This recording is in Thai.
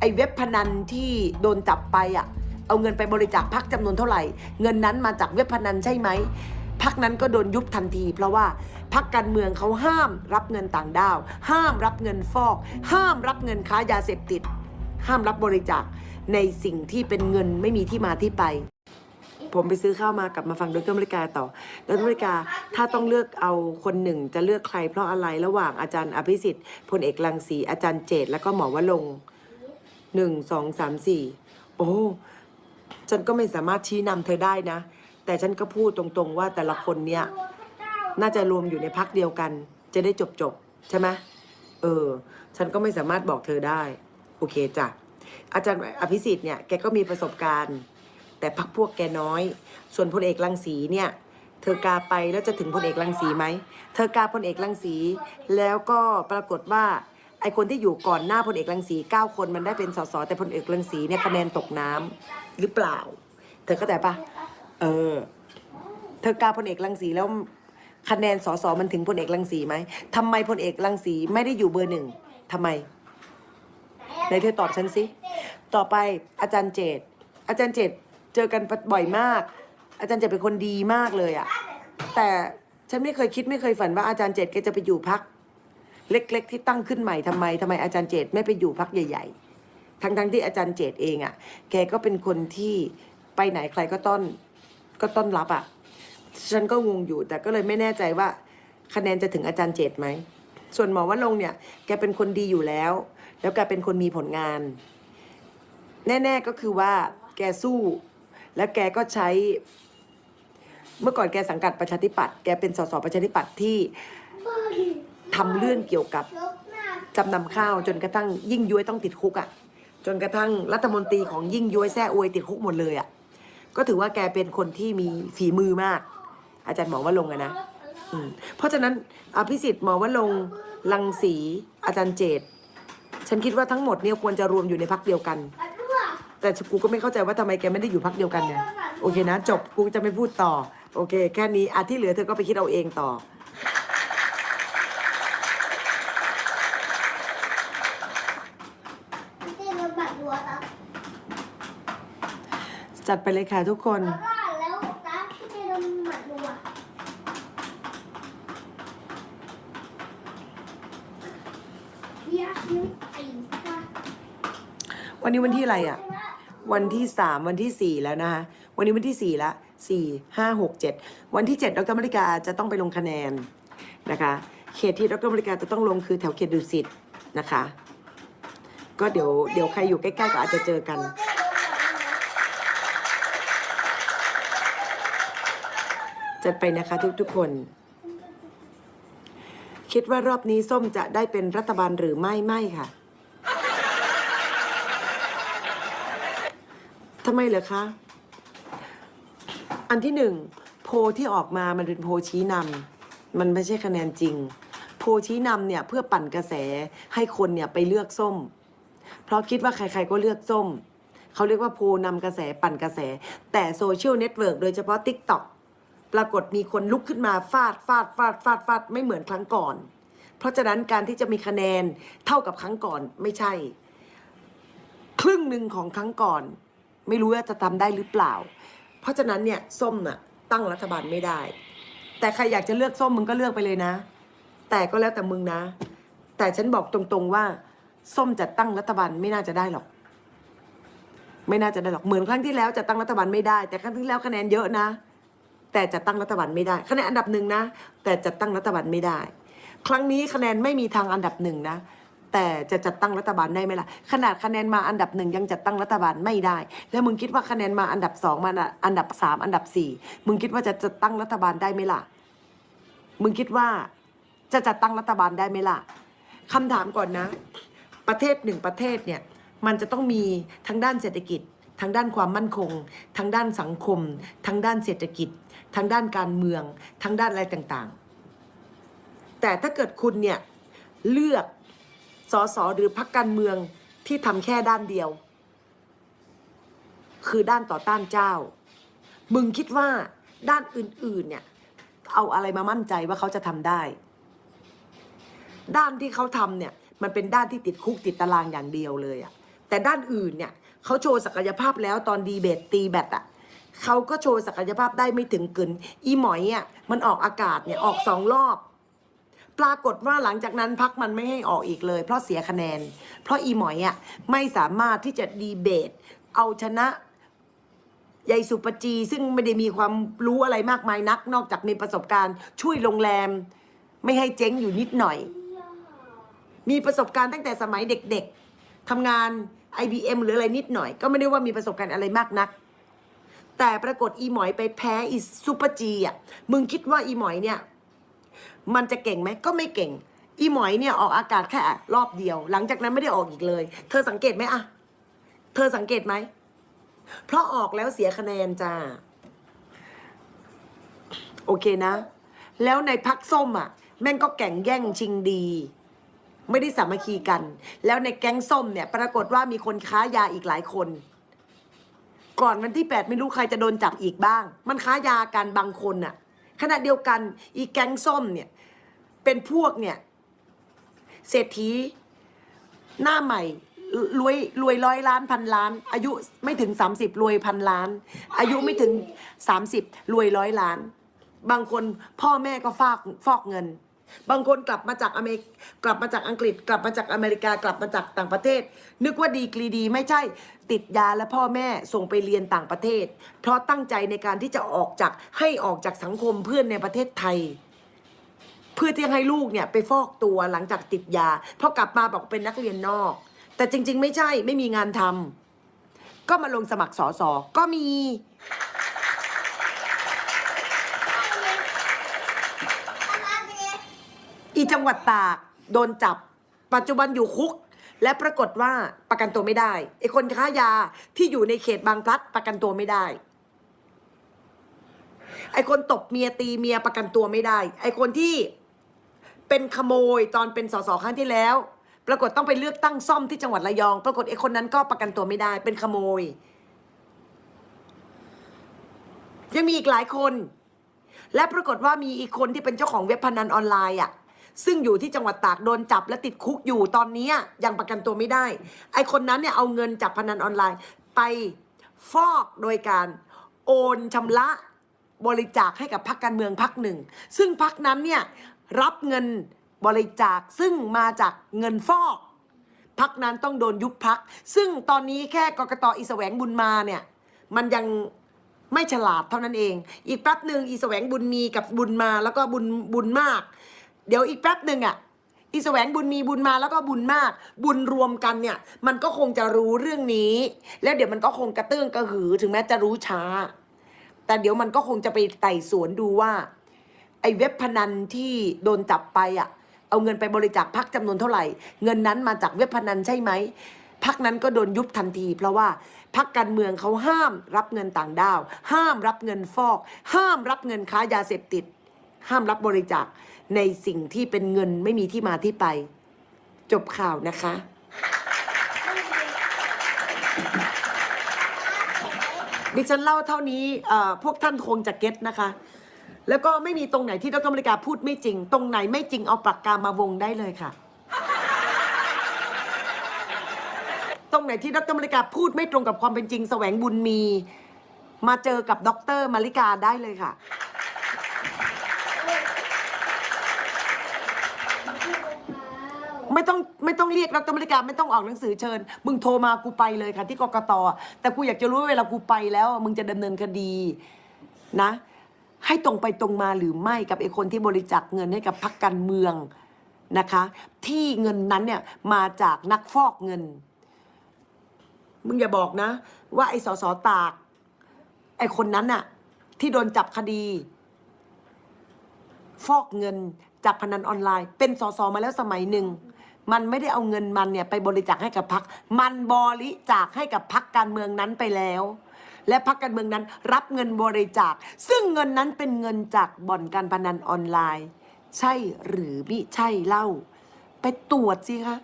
ไอ้เว็บพนันที่โดนจับไปอะ เอาเงินไปบริจาคพักจำนวนเท่าไหร่ เงินนั้นมาจากเว็บพนันใช่ไหมพักนั้นก็โดนยุบทันที เพราะว่าพักการเมืองเขาห้ามรับเงินต่างด้าว ห้ามรับเงินฟอก ห้ามรับเงินค้ายาเสพติด ห้ามรับบริจาคในสิ่งที่เป็นเงินไม่มีที่มาที่ไป ผมไปซื้อข้าวมากลับมาฟังดรมริกาต่อดรมริกาถ้าต้องเลือกเอาคนหนึ่งจะเลือกใครเพราะอะไรระหว่างอาจารย์อภิสิทธิ์พลเอกรังสีอาจารย์เจตแล้วก็หมอวรงค์ หนึ่งสองสามสี่โอ้ฉันก็ไม่สามารถชี้นำเธอได้นะ แต่ฉันก็พูดตรงๆว่าแต่ละคนเนี่ย น่าจะรวมอยู่ในพักเดียวกัน จะได้จบจบใช่ไหมเออ ฉันก็ไม่สามารถบอกเธอได้ โอเคจ้ะ อาจารย์อภิสิทธิ์เนี่ยแกก็มีประสบการณ์ แต่พักพวกแกน้อย ส่วนพลเอกรังสีเนี่ย เธอกาไปแล้วจะถึงพลเอกรังสีไหม เธอกาพลเอกรังสี แล้วก็ปรากฏว่า ไอคนที่อยู่ก่อนหน้าพลเอกรังสีเก้าคนมันได้เป็นสสแต่พลเอกรังสีเนี่ยคะแนนตกน้ำหรือเปล่า เธอเข้าใจปะเออ เธอกาพลเอกรังสีแล้วคะแนนสสมันถึงพลเอกรังสีไหมทำไมพลเอกรังสีไม่ได้อยู่เบอร์หนึ่งทำไมไหนเธอตอบฉันสิต่อไปอาจารย์เจตอาจารย์เจตเจอกันบ่อยมาก อาจารย์เจตเป็นคนดีมากเลยอะแต่ฉันไม่เคยคิดไม่เคยฝันว่าอาจารย์เจตแกจะไปอยู่พัก เล็ก ๆ ที่ตั้งขึ้นใหม่ทำไมทำไมอาจารย์เจตไม่ไปอยู่พักใหญ่ ๆ ทั้งๆที่อาจารย์เจตเองอะ่ะ แกก็เป็นคนที่ไปไหนใครก็ต้อนก็ต้อนรับอะ่ะฉันก็งงอยู่แต่ก็เลยไม่แน่ใจว่าคะแนนจะถึงอาจารย์เจตไหมส่วนหมอว่าลงเนี่ยแกเป็นคนดีอยู่แล้ว แล้วแกเป็นคนมีผลงาน แน่ ๆก็คือว่าแกสู้ แล้วแกก็ใช้ เมื่อก่อนแกสังกัดประชาธิปัตย์แกเป็นสสประชาธิปัตย์ที่ ทำเรื่องเกี่ยวกับจำนำข้าวจนกระทั่งยิ่งย้วยต้องติดคุกอะ่ะ จนกระทั่งรัฐมนตรีของยิ่งย้วยแซ่อวยติดคุกหมดเลยอะ่ะก็ถือว่าแกเป็นคนที่มีฝีมือมาก อาจารย์หมอว่าลงอะนะเพราะฉะนั้นอภิสิทธิ์หมอว่าลงลังสีอาจารย์เจตฉันคิดว่าทั้งหมดเนี่ยควรจะรวมอยู่ในพักเดียวกัน แต่กูก็ไม่เข้าใจว่าทำไมแกไม่ได้อยู่พักเดียวกันเนี่ยโอเคนะ จบกูจะไม่พูดต่อ โอเค แค่นี้อาที่เหลือเธอก็ไปคิดเอาเองต่อ พี่เต้รถบัตรรัวครับ จัดไปเลยค่ะทุกคน แล้วก็แล้วจ้าพี่เต้รถบัตรรัวเบียร์คิ้วไอ้จ้าวันนี้วันที่อะไรอะ วันที่สามวันที่สี่แล้วนะคะ วันนี้วันที่สี่ละสี่ห้าหกเจ็ดวันที่เจ็ดดรมริกาจะต้องไปลงคะแนนนะคะ เขตที่ดรมริกาจะต้องลงคือแถวเขตดุสิตนะคะ ก็เดี๋ยวเดี๋ยวใครอยู่ใกล้ๆก็อาจจะเจอกัน จัดไปนะคะทุกๆคน คิดว่ารอบนี้ส้มจะได้เป็นรัฐบาลหรือไม่ไม่ค่ะทำไมเหรอคะ อันที่หนึ่งโพที่ออกมามันเป็นโพชี้นำมันไม่ใช่คะแนนจริง โพชี้นำเนี่ยเพื่อปั่นกระแสให้คนเนี่ยไปเลือกส้ม เพราะคิดว่าใครๆก็เลือกส้ม เขาเรียกว่าโพนำกระแสปั่นกระแส แต่โซเชียลเน็ตเวิร์กโดยเฉพาะ t ิ k t o k ปรากฏมีคนลุกขึ้นมาฟาดฟาดฟาดฟาดฟาดไม่เหมือนครั้งก่อน เพราะฉะนั้นการที่จะมีคะแนนเท่ากับครั้งก่อนไม่ใช่ ครึ่งหนึ่งของครั้งก่อน ไม่รู้ว่าจะทำได้หรือเปล่า เพราะฉะนั้นเนี่ยส้มน่ะตั้งรัฐบาลไม่ได้ แต่ใครอยากจะเลือกส้มมึงก็เลือกไปเลยนะ แต่ก็แล้วแต่มึงนะ แต่ฉันบอกตรงๆว่า ส้มจะตั้งรัฐบาลไม่น่าจะได้หรอกไม่น่าจะได้หรอกเหมือนครั้งที่แล้วจะตั้งรัฐบาลไม่ได้ แต่ครั้งที่แล้วคะแนนเยอะนะ แต่จะตั้งรัฐบาลไม่ได้ คะแนนอันดับหนึ่งนะ แต่จะตั้งรัฐบาลไม่ได้ ครั้งนี้คะแนนไม่มีทางอันดับหนึ่งนะ แต่จะจัดตั้งรัฐบาลได้ไหมล่ะ ขนาดคะแนนมาอันดับหนึ่งยังจัดตั้งรัฐบาลไม่ได้ แล้วมึงคิดว่าคะแนนมาอันดับสองมาอันดับสามอันดับสี่มึงคิดว่าจะจัดตั้งรัฐบาลได้ไหมล่ะ มึงคิดว่าจะจัดตั้งรัฐบาลได้ไหมล่ะคำถามก่อนนะ ประเทศหนึ่งประเทศเนี่ยมันจะต้องมีทั้งด้านเศรษฐกิจ ทั้งด้านความมั่นคง ทั้งด้านสังคม ทั้งด้านเศรษฐกิจ ทั้งด้านการเมือง ทั้งด้านอะไรต่างๆ แต่ถ้าเกิดคุณเนี่ยเลือกสสหรือพรรคการเมืองที่ทำแค่ด้านเดียว คือด้านต่อต้านเจ้า มึงคิดว่าด้านอื่นๆเนี่ยเอาอะไรมามั่นใจว่าเขาจะทำได้ ด้านที่เขาทำเนี่ยมันเป็นด้านที่ติดคุกติดตารางอย่างเดียวเลยอะแต่ด้านอื่นเนี่ย เขาโชว์ศักยภาพแล้วตอนดีเบตตีแบตอะเขาก็โชว์ศักยภาพได้ไม่ถึงกึนอีหมอยอะมันออกอากาศเนี่ยออกสองรอบ ปรากฏว่าหลังจากนั้นพักมันไม่ให้ออกอีกเลย เพราะเสียคะแนน เพราะอีหมอยอะไม่สามารถที่จะดีเบต เอาชนะยายสุปจี ซึ่งไม่ได้มีความรู้อะไรมากมายนัก นอกจากมีประสบการณ์ ช่วยโรงแรม ไม่ให้เจ๊งอยู่นิดหน่อย มีประสบการณ์ตั้งแต่สมัยเด็กๆทำงาน IBM หรืออะไรนิดหน่อย ก็ไม่ได้ว่ามีประสบการณ์อะไรมากนัก แต่ปรากฏอีหมอยไปแพ้อีซูเปอร์จีอะมึงคิดว่าอีหมอยเนี่ย มันจะเก่งไหมก็ไม่เก่ง อีหมอยเนี่ยออกอากาศแค่รอบเดียว หลังจากนั้นไม่ได้ออกอีกเลย เธอสังเกตไหมอะเธอสังเกตไหมเพราะออกแล้วเสียคะแนนจ้าโอเคนะ แล้วในพักส้มอะ แม่งก็แก่งแย่งชิงดี ไม่ได้สามัคคีกัน แล้วในแก๊งส้มเนี่ย ปรากฏว่ามีคนค้ายาอีกหลายคน ก่อนวันที่แปดไม่รู้ใครจะโดนจับอีกบ้าง มันค้ายากันบางคนน่ะ ขณะเดียวกันอีแก๊งส้มเนี่ย เป็นพวกเนี่ย เศรษฐี หน้าใหม่รวยรวยร้อยล้านพันล้าน อายุไม่ถึง 30 รวยพันล้าน อายุไม่ถึง 30 รวยร้อยล้าน บางคนพ่อแม่ก็ฟอกฟอกเงิน บางคนกลับมาจากอเมริกกลับมาจากอังกฤษ กลับมาจากอเมริกากลับมาจากต่างประเทศ นึกว่าดีกรีดีไม่ใช่ ติดยาและพ่อแม่ส่งไปเรียนต่างประเทศ เพราะตั้งใจในการที่จะออกจากให้ออกจากสังคมเพื่อนในประเทศไทย เพื่อที่จะให้ลูกเนี่ยไปฟอกตัวหลังจากติดยาพอกลับมาบอกเป็นนักเรียนนอก แต่จริง ๆ ไม่ใช่ไม่มีงานทำก็มาลงสมัครสอสอก็มี อีจังหวัดตากโดนจับ ปัจจุบันอยู่คุก และปรากฏว่าประกันตัวไม่ได้ไอ้คนค้ายาที่อยู่ในเขตบางพลัดประกันตัวไม่ได้ ไอ้คนตบเมียตีเมียประกันตัวไม่ได้ ไอ้คนที่เป็นขโมยตอนเป็นสสครั้งที่แล้ว ปรากฏต้องไปเลือกตั้งซ่อมที่จังหวัดระยอง ปรากฏไอ้คนนั้นก็ประกันตัวไม่ได้ เป็นขโมย ยังมีอีกหลายคน และปรากฏว่ามีอีกคนที่เป็นเจ้าของเว็บพนันออนไลน์อะ ซึ่งอยู่ที่จังหวัดตากโดนจับและติดคุกอยู่ตอนนี้ยังประกันตัวไม่ได้ ไอคนนั้นเนี่ยเอาเงินจากพนันออนไลน์ ไปฟอกโดยการโอนชำระบริจาคให้กับพรรคการเมืองพรรคหนึ่ง ซึ่งพรรคนั้นเนี่ยรับเงินบริจาคซึ่งมาจากเงินฟอกพักนั้นต้องโดนยุบพัก ซึ่งตอนนี้แค่กกตอีแสวงบุญมาเนี่ย มันยังไม่ฉลาดเท่านั้นเอง อีกแป๊บหนึ่งอีแสวงบุญมีกับบุญมาแล้วก็บุญบุญมาก เดี๋ยวอีกแป๊บหนึ่งอะอีแสวงบุญมีบุญมาแล้วก็บุญมาก บุญรวมกันเนี่ย มันก็คงจะรู้เรื่องนี้ แล้วเดี๋ยวมันก็คงกระเตื้องกระหือถึงแม้จะรู้ช้า แต่เดี๋ยวมันก็คงจะไปไต่สวนดูว่า ไอ้เว็บพนันที่โดนจับไปอะเอาเงินไปบริจาคพักจำนวนเท่าไหร่ เงินนั้นมาจากเว็บพนันใช่ไหมพักนั้นก็โดนยุบทันที เพราะว่าพักการเมืองเขาห้ามรับเงินต่างด้าว ห้ามรับเงินฟอก ห้ามรับเงินค้ายาเสพติด ห้ามรับบริจาค ในสิ่งที่เป็นเงินไม่มีที่มาที่ไป จบข่าวนะคะ ดิฉันเล่าเท่านี้เอ่อพวกท่านคงจะเก็ตนะคะ แล้วก็ไม่มีตรงไหนที่ดรมริกาพูดไม่จริง ตรงไหนไม่จริงเอาปากกามาวงได้เลยค่ะ ตรงไหนที่ดรมริกาพูดไม่ตรงกับความเป็นจริง แสวงบุญมี มาเจอกับดรมาริกาได้เลยค่ะ ไม่ต้องไม่ต้องเรียกดรมริการไม่ต้องออกหนังสือเชิญ มึงโทรมากูไปเลยค่ะที่กกตแต่กูอยากจะรู้ว่าเวลากูไปแล้ว มึงจะดำเนินคดีนะ ให้ตรงไปตรงมาหรือไม่กับไอ้คนที่บริจาคเงินให้กับพรรคการเมืองนะคะ ที่เงินนั้นเนี่ยมาจากนักฟอกเงิน มึงอย่าบอกนะ ว่าไอ้สสตาก ไอ้คนนั้นน่ะ ที่โดนจับคดี ฟอกเงินจากพนันออนไลน์ เป็นสสมาแล้วสมัยหนึ่ง มันไม่ได้เอาเงินมันเนี่ยไปบริจาคให้กับพัก มันบริจาคให้กับพักการเมืองนั้นไปแล้ว และพักการเมืองนั้นรับเงินบริจาค ซึ่งเงินนั้นเป็นเงินจากบ่อนการพนันออนไลน์ ใช่หรือมิใช่เล่า ไปตรวจสิคะ